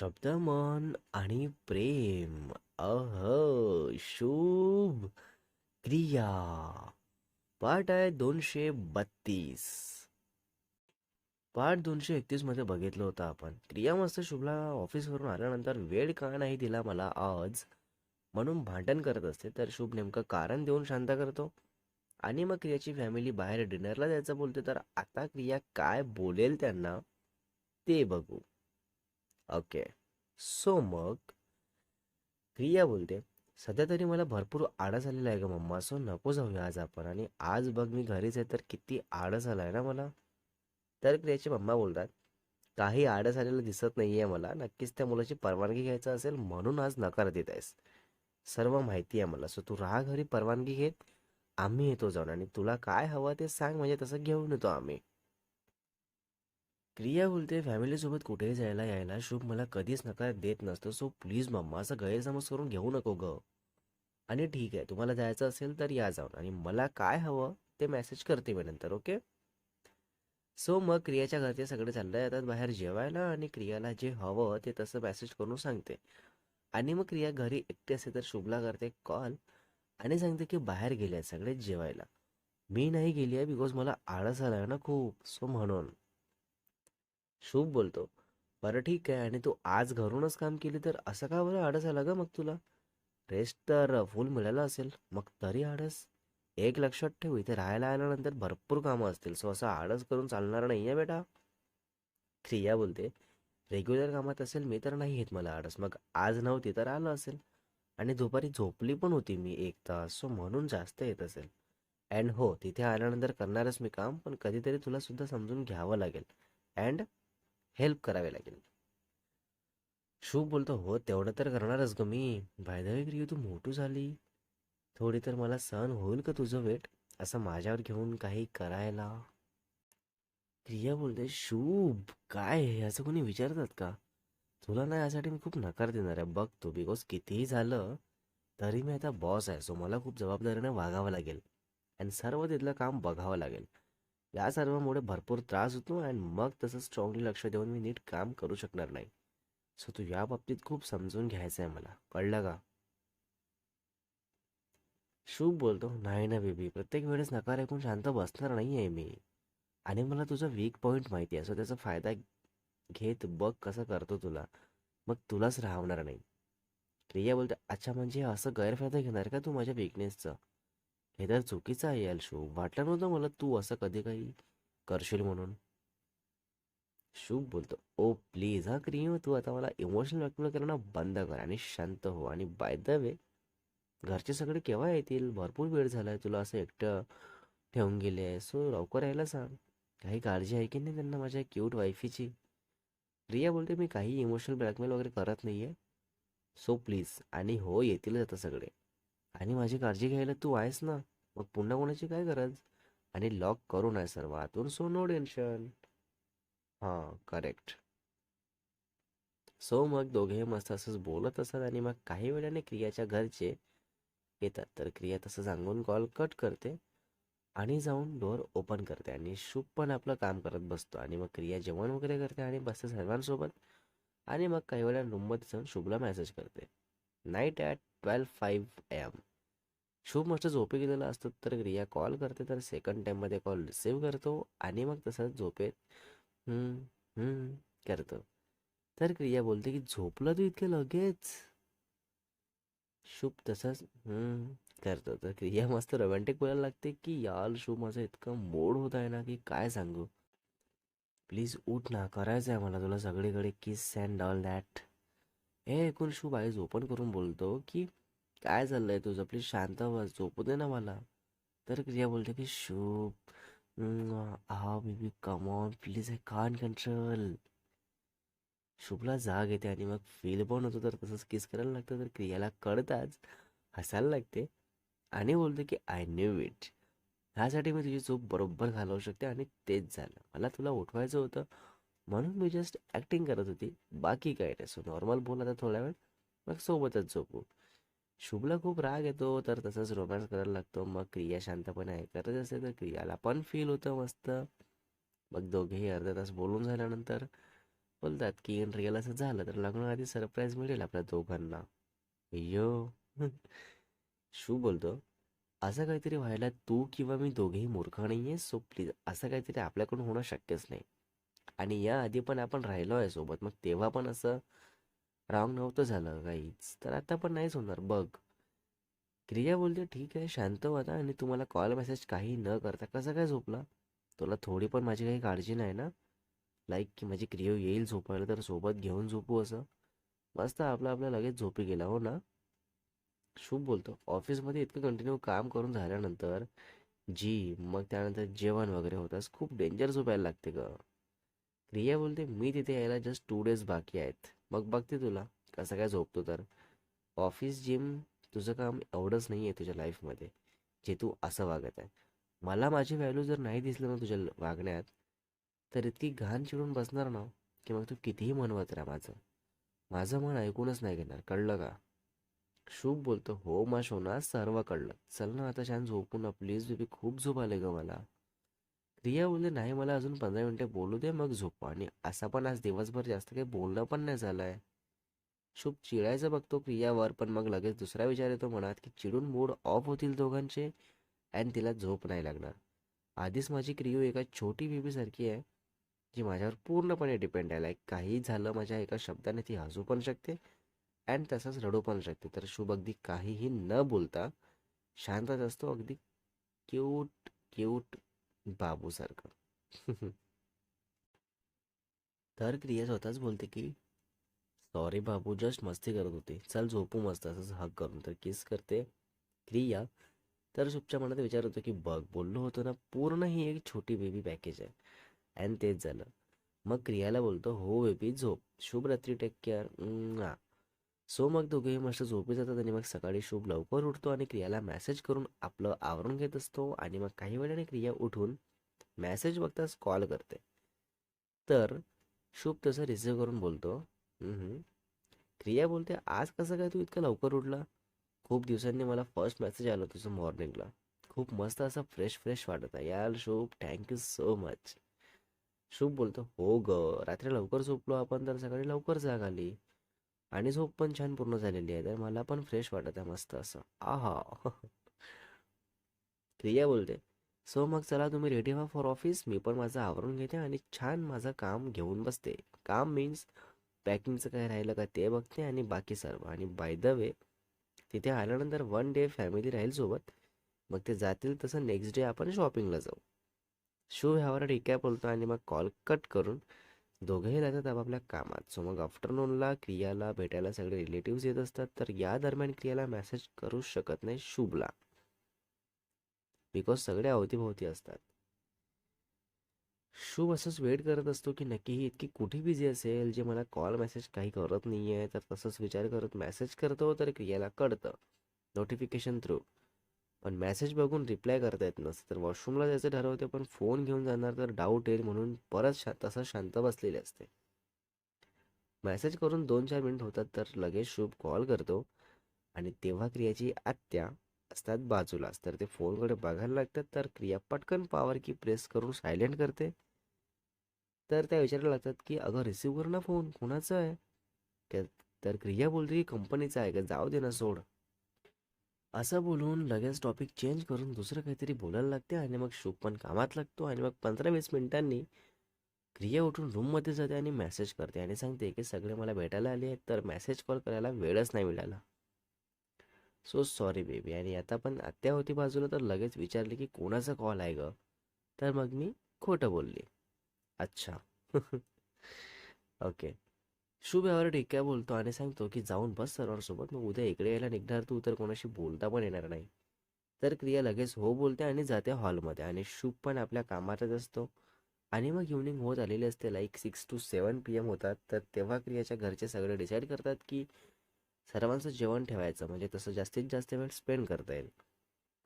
शब्द मन आणि प्रेम. अह शुभ क्रिया. पाठ आहे दोनशे बत्तीस. पाठ दोनशे एकतीसमध्ये बघितलं होतं आपण. क्रिया मस्त शुभला ऑफिसवरून आल्यानंतर वेळ का नाही दिला मला आज? म्हणून भांडण करत असते. तर शुभ नेमकं कारण देऊन शांत करतो. आणि मग क्रियाची फॅमिली बाहेर डिनरला जायचं बोलते. तर आता क्रिया काय बोलेल त्यांना ते बघू. ओके. सो मग क्रिया बोलते सध्या तरी मला भरपूर आळस आलेला आहे का मम्मा सो नको जाऊया आज आपण. आणि आज बघ मी घरीच आहे तर किती आळस आला आहे ना मला. तर क्रियाची मम्मा बोलतात काही आळस आलेलं दिसत नाही आहे मला नक्कीच त्या मुलाची परवानगी घ्यायचं असेल म्हणून आज नकार देत आहेस. सर्व माहिती आहे मला सो तू राहा घरी परवानगी घेत आम्ही येतो जाऊन. आणि तुला काय हवं ते सांग म्हणजे तसं घेऊन येतो आम्ही. क्रिया बोलते फॅमिलीसोबत कुठेही जायला यायला शुभ मला कधीच नकार देत नसतो. सो प्लीज मम्मा असं गैरसमज करून घेऊ नको ग. आणि ठीक आहे तुम्हाला जायचं असेल तर या जाऊन. आणि मला काय हवं ते मेसेज करते मी नंतर ओके सो मग क्रियाच्या घरचे सगळे चालले जातात बाहेर जेवायला आणि क्रियाला जे हवं ते तसं मेसेज करून सांगते. आणि मग क्रिया घरी एकटी असते तर शुभला करते कॉल आणि सांगते की बाहेर गेले सगळे जेवायला. मी नाही गेली आहे बिकॉज मला आळस आला आहे ना खूप. सो म्हणून. शुभ बोलतो. बरं ठीक आहे. आणि तू आज घरूनच काम केली तर असं का बरं आडस आला ग मग तुला? रेस्ट तर फुल मिळालं असेल. मग तरी आडस. एक लक्षात ठेव इथे राहायला आल्यानंतर भरपूर कामं असतील. सो असं आळस करून चालणार नाही आहे बेटा. क्रिया बोलते रेग्युलर कामात असेल मी तर नाही येत मला आळस मग आज नव्हती तर आलं असेल. आणि दुपारी झोपली पण होती मी एक तास. सो म्हणून जास्त येत असेल. अँड हो तिथे आल्यानंतर करणारच मी काम पण कधीतरी तुला सुद्धा समजून घ्यावं लागेल. अँड हेल्प करावे लागेल. शुभ बोलतो हो तेवढं तर करणारच ग मी. बाय द तू मोठू झाली. थोडी तर मला सहन होईल का तुझं वेट? असं माझ्यावर घेऊन काही करायला? क्रिया बोलते शुभ? काय हे? असं कोणी विचारतात का? तुला ना यासाठी मी खूप नकार देणार आहे. बघ तू बिकॉज कितीही झालं तरी मी आता बॉस आहे. सो मला खूप जबाबदारीने वागावं लागेल. आणि सर्व तिथलं काम बघावं लागेल. या सर्वामुळे भरपूर त्रास होतो अँड मग तसं स्ट्रॉंगली लक्ष देऊन मी नीट काम करू शकणार नाही. सो तू या बाबतीत खूप समजून घ्यायचं आहे मला. कळलं का? शुभ बोलतो. नाही ना बेबी. प्रत्येक वेळेस नकार ऐकून शांत बसणार नाही आहे मी. आणि मला तुझा वीक पॉईंट माहिती आहे. सो त्याचा फायदा घेत बघ कसं करतो तुला. मग तुलाच राहणार नाही. क्रिया बोलते अच्छा म्हणजे असं गैरफायदा घेणार का तू माझ्या विकनेसचं हे तर चुकीचं आहे याल शुभ वाटलं नव्हतं मला तू असं कधी काही करशील म्हणून. शुभ बोलतो ओ प्लीज हा क्रिम तू. आता मला इमोशनल व्यक्त करणं बंद कर आणि शांत हो. आणि बाय द वे घरचे सगळे केव्हा येतील? भरपूर वेळ झालाय. तुला असं एकटं ठेवून गेले आहे सो हो, लवकर यायला सांग. काही काळजी आहे की नाही त्यांना माझ्या क्यूट वाईफीची प्रिया बोलते मी काही इमोशनल ब्लॅकमेल वगैरे करत नाही आहे सो प्लीज आणि हो येतीलच आता सगळे. आणि माझी काळजी घ्यायला तू आहेस ना? मग पुन्हा कोणाची काय गरज? आणि लॉक करून आहे सर्व आतून सो नो टेन्शन. हां करेक्ट सो मग दोघे मस्त असंच बोलत असतात आणि मग काही वेळाने क्रियाच्या घरचे येतात. तर क्रिया तसं सांगून कॉल कट करते आणि जाऊन डोअर ओपन करते आणि शुभ पण आपलं काम करत बसतो. आणि मग क्रिया जेवण वगैरे करते आणि बसते सर्वांसोबत. आणि मग काही वेळा रूममध्ये जाऊन शुभला मेसेज करते. Night at twelve five M Shubh मस्त झोपे गेलेला असतो तर क्रिया कॉल करते तर सेकंड टाईममध्ये कॉल रिसीव करतो आणि मग तसंच झोपेत हम्म, हम्म करतो. तर क्रिया बोलते की झोपला तू इतके लगेच? शुभ तसंच हम्म करतो. तर क्रिया मस्त रोमॅन्टिक बोलायला लागते की यार शुभ माझा इतका मोड होत आहे ना की काय सांगू? प्लीज उठ ना करायचं आहे मला तुला सगळीकडे किस अँड ऑल दॅट हे ऐकून शुभ आईज ओपन करून बोलतो की काय चाललंय तुझं? प्लीज शांत बस. झोपू दे ना मला. तर क्रिया बोलते की शुभ हा baby on please I can control शुभला जाग येते आणि मग फील पण होतो. तर तसंच किस करायला लागतं. तर क्रियाला कळताच हसायला लागते आणि बोलते की आय न्यू इट ह्यासाठी मी तुझी झोप बरोबर घालवू शकते आणि तेच झालं. मला तुला उठवायचं होतं म्हणून मी जस्ट ॲक्टिंग करत होती. बाकी काय नाही. सो नॉर्मल बोल आता थोड्या वेळ. मग सोबतच झोपू. शुभला खूप राग येतो तर तसंच रोमॅन्स करायला लागतो. मग क्रिया शांतपणे करत असते तर क्रियाला पण फील होतं मस्त. मग दोघेही अर्धा तास बोलून झाल्यानंतर बोलतात की इन रिअल असं झालं तर लग्नाआधी सरप्राईज मिळेल आपल्या दोघांना. अय्यो. शुभ बोलतो. असं काहीतरी व्हायला तू किंवा मी दोघेही मूर्ख नाहीये सो प्लीज असं काहीतरी आपल्याकडून होणं शक्यच नाही. आणि या आधी पण आपण राहिलो आहे सोबत मग तेव्हा पण असं रॉंग नव्हतं झालं काहीच. तर आता पण नाहीच होणार. बघ. क्रिया बोलते ठीक आहे शांत होता आणि तुम्हाला कॉल मेसेज काही न करता कसं काय झोपला? तुला थोडी पण माझी काही काळजी नाही ना? लाईक की माझी क्रिया येईल झोपायला तर सोबत घेऊन झोपू असं? मस्त आपलं आपलं लगेच झोपी गेला हो ना? शुभ बोलतो. ऑफिसमध्ये इतकं कंटिन्यू काम करून झाल्यानंतर जी मग त्यानंतर जेवण वगैरे होतास खूप डेंजर झोपायला लागते ग. क्रिया बोलते मी तिथे यायला जस्ट टू डेज बाकी आहेत. मग बघते तुला कसं काय झोपतो तर. ऑफिस जिम तुझं काम एवढंच नाही आहे तुझ्या लाईफमध्ये जे तू असं वागत आहे. मला माझी व्हॅल्यू जर नाही दिसलं ना तुझ्या वागण्यात तर इतकी घाण चिडून बसणार ना की मग तू कितीही म्हणवत राहा माझं. माझं मन ऐकूनच नाही घेणार कळलं का? शुभ बोलतो हो मा शोना सर्व कळलं. चल ना आता छान झोपून प्लीज बेबी खूप झोप आले ग मला. रिया बोलली म्हणजे नाही मला अजून पंधरा मिनटे बोलू दे मग झोपू. आणि असा पण आज दिवसभर जास्त काही बोलणं पण नाही झालं आहे शुभ चिडायचं बघतो क्रियावर पण मग लगेच दुसरा विचार येतो मनात की चिडून मूड ऑफ होतील दोघांचे अँड तिला झोप नाही लागणार. आधीच माझी क्रियो एका छोटी बेबीसारखी आहे जी माझ्यावर पूर्णपणे डिपेंड आहे. लाईक काही झालं माझ्या एका शब्दाने ती हसू पण शकते अँड तसंच रडू पण शकते. तर शुभ अगदी काहीही न बोलता शांतच असतो अगदी क्यूट क्यूट बाबूसारखं तर क्रिया स्वतःच बोलते की सॉरी बाबू जस्ट मस्ती करत होते. चल झोपू मस्त. असं हक करून तर किस करते क्रिया तर शुभच्या मनात विचार होतो की बघ बोललो होतो ना पूर्ण ही एक छोटी बेबी पॅकेज आहे. अँड तेच झालं. मग क्रियाला बोलतो हो बेबी झोप. शुभ रात्री टेक केअर सो मग दोघेही मस्त झोपी जातात आणि मग सकाळी शुभ लवकर उठतो आणि क्रियाला मेसेज करून आपलं आवरून घेत असतो आणि मग काही वेळाने क्रिया उठून मॅसेज बघताच कॉल करते. तर शुभ तसं रिसिव्ह करून बोलतो. क्रिया बोलते आज कसं काय तू इतकं लवकर उठला? खूप दिवसांनी मला फर्स्ट मेसेज आला तुझं मॉर्निंगला खूप मस्त असं फ्रेश फ्रेश वाटत आहे यार शुभ. थँक्यू सो मच शुभ बोलतो हो ग रात्री लवकर झोपलो आपण तर सकाळी लवकर जाग आली. आणि झोप पण छान पूर्ण झालेली आहे. तर मला पण फ्रेश वाटत आहे मस्त असं. आहा. क्रिया बोलते सो मग चला तुम्ही रेडी व्हा फॉर ऑफिस मी पण माझं आवरून घेते आणि छान माझं काम घेऊन बसते. काम मीन्स पॅकिंगचं काय राहिलं का ते बघते आणि बाकी सर्व. आणि बाय द वे तिथे आल्यानंतर वन डे फॅमिली राहील सोबत. मग ते जातील तसं नेक्स्ट डे आपण शॉपिंगला जाऊ. शो ह्यावर ठीक आहे बोलतो आणि मग कॉल कट करून दोघेही राहतात आपापल्या कामात. सो मग आफ्टरनूनला क्रियाला भेटायला सगळे रिलेटिव्ह येत असतात. तर या दरम्यान क्रियाला मेसेज करू शकत नाही शुभला. बिकॉज सगळे अवतीभोवती असतात. शुभ असंच वेट करत असतो की नक्की ही इतकी कुठे बिझी असेल जे मला कॉल मेसेज काही करत नाही आहे तर तसंच विचार करत मेसेज करतो तर क्रियाला कळतं. नोटिफिकेशन थ्रू पण मेसेज बघून रिप्लाय करता येत नसतं. तर वॉशरूमला जायचं ठरवते पण फोन घेऊन जाणार तर डाऊट येईल म्हणून परत शा तसं शांत बसलेली असते. मेसेज करून दोन चार मिनिट होतात तर लगेच शुभ कॉल करतो. आणि तेव्हा क्रियाची आत्या असतात बाजूलाच तर ते फोनकडे बघायला लागतात तर क्रिया पटकन पॉवर की प्रेस करून सायलेंट करते. तर त्या विचारायला लागतात की अगं रिसिव्ह कर ना फोन. कोणाचा आहे? तर क्रिया बोलते की कंपनीचा आहे का? जाऊ दे ना सोड. असं बोलून लगेच टॉपिक चेंज करून दुसरं काहीतरी बोलायला लागते आणि मग शुभ पण कामात लागतो आणि मग पंधरा वीस मिनिटांनी क्रिया उठून रूममध्ये जाते आणि मेसेज करते आणि सांगते की सगळे मला भेटायला आले आहेत तर मेसेज कॉल करायला वेळच नाही मिळाला. सो सॉरी बेबी आणि आता पण आत्या होती बाजूला तर लगेच विचारले की कोणाचा कॉल आहे ग? तर मग मी खोटं बोलली. अच्छा. ओके शुभ यावर ठेक्या बोलतो. आणि सांगतो की जाऊन बस सर्वांसोबत. मग उद्या इकडे यायला निघणार तू तर कोणाशी बोलता पण येणार नाही. तर क्रिया लगेच हो बोलते आणि जाते हॉलमध्ये. आणि शुभ पण आपल्या कामातच असतो. आणि मग इव्हनिंग होत आलेली असते. Like six to seven P M होतात. तर तेव्हा क्रियाच्या घरचे सगळे डिसाईड करतात की सर्वांचं जेवण ठेवायचं. म्हणजे तसं जास्तीत जास्त वेळ स्पेंड करता येईल.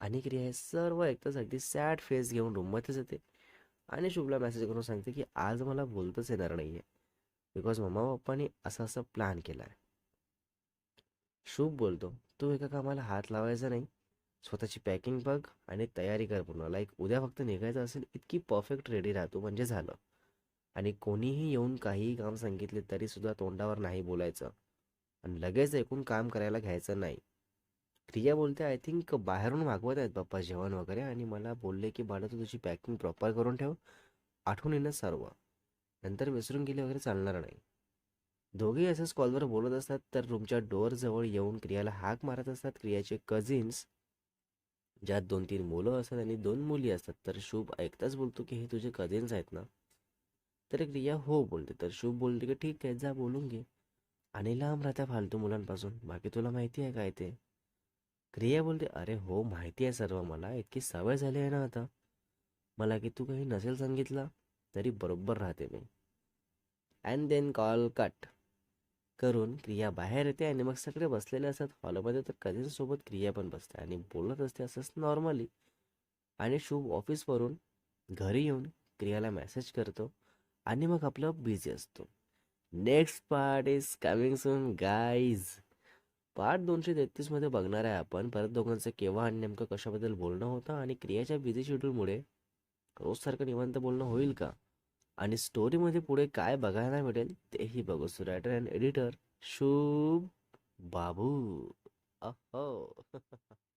आणि क्रिया हे सर्व एकताच सॅड फेस घेऊन रूममध्येच जाते आणि शुभला मेसेज करून सांगते की आज मला बोलतच येणार नाही आहे बिकॉज मम्मा पप्पाने असं असं प्लॅन केला आहे शुभ बोलतो तू एका कामाला हात लावायचा नाही. स्वतःची पॅकिंग बघ आणि तयारी कर पूर्ण. लाईक उद्या फक्त निघायचं असेल इतकी परफेक्ट रेडी राहतो म्हणजे झालं. आणि कोणीही येऊन काहीही काम सांगितले तरी सुद्धा तोंडावर नाही बोलायचं. आणि लगेच ऐकून काम करायला घ्यायचं नाही. प्रिया बोलते आय थिंक बाहेरून मागवत आहेत पप्पा जेवण वगैरे आणि मला बोलले की बाळा तू तुझी पॅकिंग प्रॉपर करून ठेव. आठवण येणं सर्व. नंतर विसरून गेले वगैरे चालणार नाही. दोघेही असंच कॉलवर बोलत असतात तर रूमच्या डोअरजवळ येऊन क्रियाला हाक मारत असतात. क्रियाचे कझिन्स ज्यात दोन तीन मुलं असतात आणि दोन मुली असतात. तर शुभ ऐकताच बोलतो की हे तुझे कझिन्स आहेत ना? तर क्रिया हो बोलते. तर शुभ बोलते की ठीक आहे जा बोलून घे. आणि लांब राहत्या फालतू मुलांपासून. बाकी तुला माहिती आहे काय ते? क्रिया बोलते अरे हो माहिती आहे सर्व मला. इतकी सवय झाली आहे ना आता. मला की तू काही नसेल सांगितलं? तरी बरोबर राहते मी. अँड देन कॉल कट करून क्रिया बाहेर येते आणि मग सगळे बसलेले असतात. हॉलमध्ये तर कधीच सोबत क्रिया पण बसते आणि बोलत असते असंच नॉर्मली आणि शुभ ऑफिसवरून घरी येऊन क्रियाला मेसेज करतो आणि मग आपलं बिझी असतो. Next part is coming soon guys part दोनशे तेहतीसमध्ये बघणार आहे आपण. परत दोघांचं केव्हा आणि नेमकं कशाबद्दल बोलणं होतं आणि क्रियाच्या बिझी शेड्यूलमुळे रोजसारखं निवांत बोलणं होईल का? आणि स्टोरीमध्ये पुढे काय बघायला मिळेल तेही बघू. सो रायटर अँड एडिटर शुभ बाबू. अहो.